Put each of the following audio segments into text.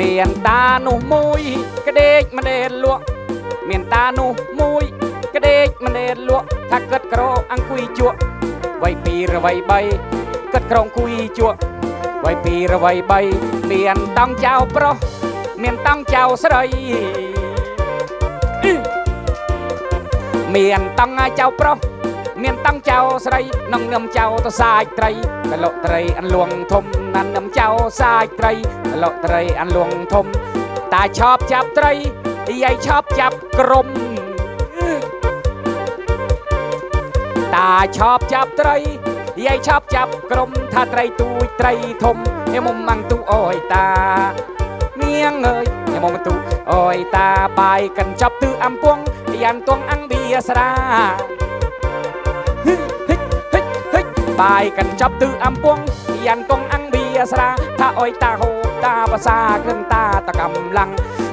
មានតានោះមួយក្ដេកម្ដេចលក់មានតានោះមួយក្ដេកម្ដេចលក់ថាគិតក្រអង្គុយជក់វ័យពីរវ័យបីគិតក្រអង្គុយជក់វ័យពីរវ័យបីមានតង់ចៅប្រុសមានតង់ចៅស្រីអ៊ឺមានតង់ចៅប្រុស មានតង់ចៅស្រីនឹងនឹមចៅទៅសាយត្រីកលុកត្រីអន្លួងធំណាននឹមចៅសាយត្រីកលុកត្រីអន្លួងធំតាឆប់ចាប់ត្រីយាយឆប់ចាប់ក្រុមតាឆប់ចាប់ត្រីយាយឆប់ចាប់ក្រុមថាត្រីទូចត្រីធំឯមុំម៉ាំងទូអើយតានាងអើយឯមុំទូអើយតាបាយកិនចាប់ទឺអំពងយ៉ាន់ទងអង្គបៀស្រាហិចហិចហិចហិច បាយកិនចាប់ទឺអំពងយ៉ាន់ទងអង្គបៀស្រាថាអើយតាហូបតាភាសាគ្រិនតាតកំឡੰង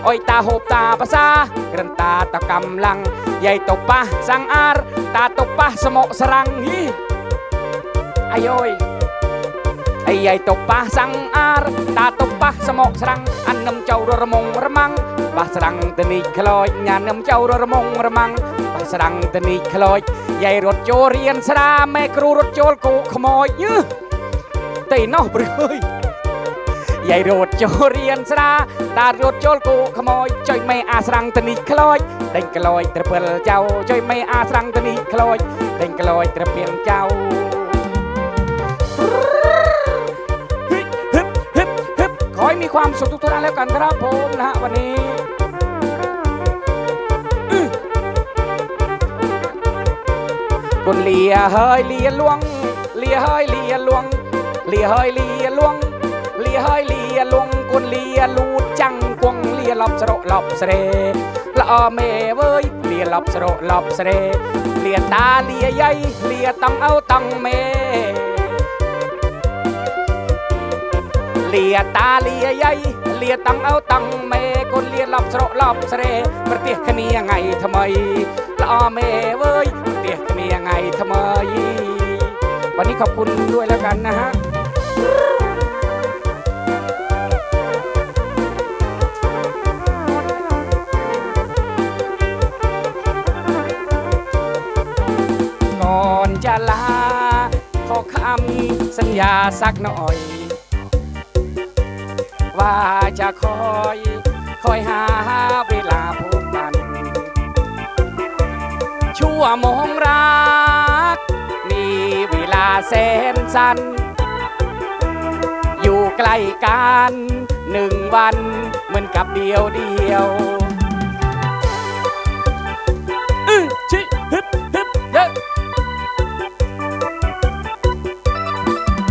អើយតាហូបតាភាសាគ្រិនតាតកំឡੰងយាយតុប៉ះសាំងអារតាតុប៉ះស្មុកស្រាំងហីអាយអើយអីយាយតុប៉ះសាំងអារតាតុប៉ះស្មុកស្រាំងអាននឹមចៅររមុងរមាំងប៉ះស្រាំងទៅនេះខ្លោចញ៉ានឹមចៅររមុងរមាំង ไปสดังตนีคลอยใหญ่รถโจเรียนสราแม่ครูรถโจลกูขโมยยื้อตีนอกบริเฮ้ยใหญ่รถโจเรียนสราตาดรถโจลกูขโมยจอยไม่อาสรังตนีคลอยเด้งกลอยตะเปิลเจ้าจอยไม่อาสรังตนีคลอยเด้งกลอยตะเปียงเจ้าฮึบฮึบฮึบขอให้มีความสุขทุกท่านแล้วกันครับผมนะวันนี้ កូនលាហើយលាលួងលាហើយលាលួងលាហើយលាលួងលាហើយលាលួងកូនលាលូតចាំងគង់លាលប់ស្រកលប់ស្រេល្អមេវើយលាលប់ស្រកលប់ស្រេលាតាលាយាយលាតង់អោតង់មេលាតាលាយាយលាតង់អោតង់មេកូនលាលប់ស្រកលប់ស្រេប្រទេសគ្នាថ្ងៃថ្មីល្អមេវើយ ขอบคุณด้วยแล้วกันนะฮะก่อนจะลา ขอคำสัญญาสักหน่อย ว่าจะคอยคอยหาเวลาพบกัน ชั่วโมงรา แสนสั้นอยู่ใกล้กันหนึ่งวันเหมือนกับเดียวเดียว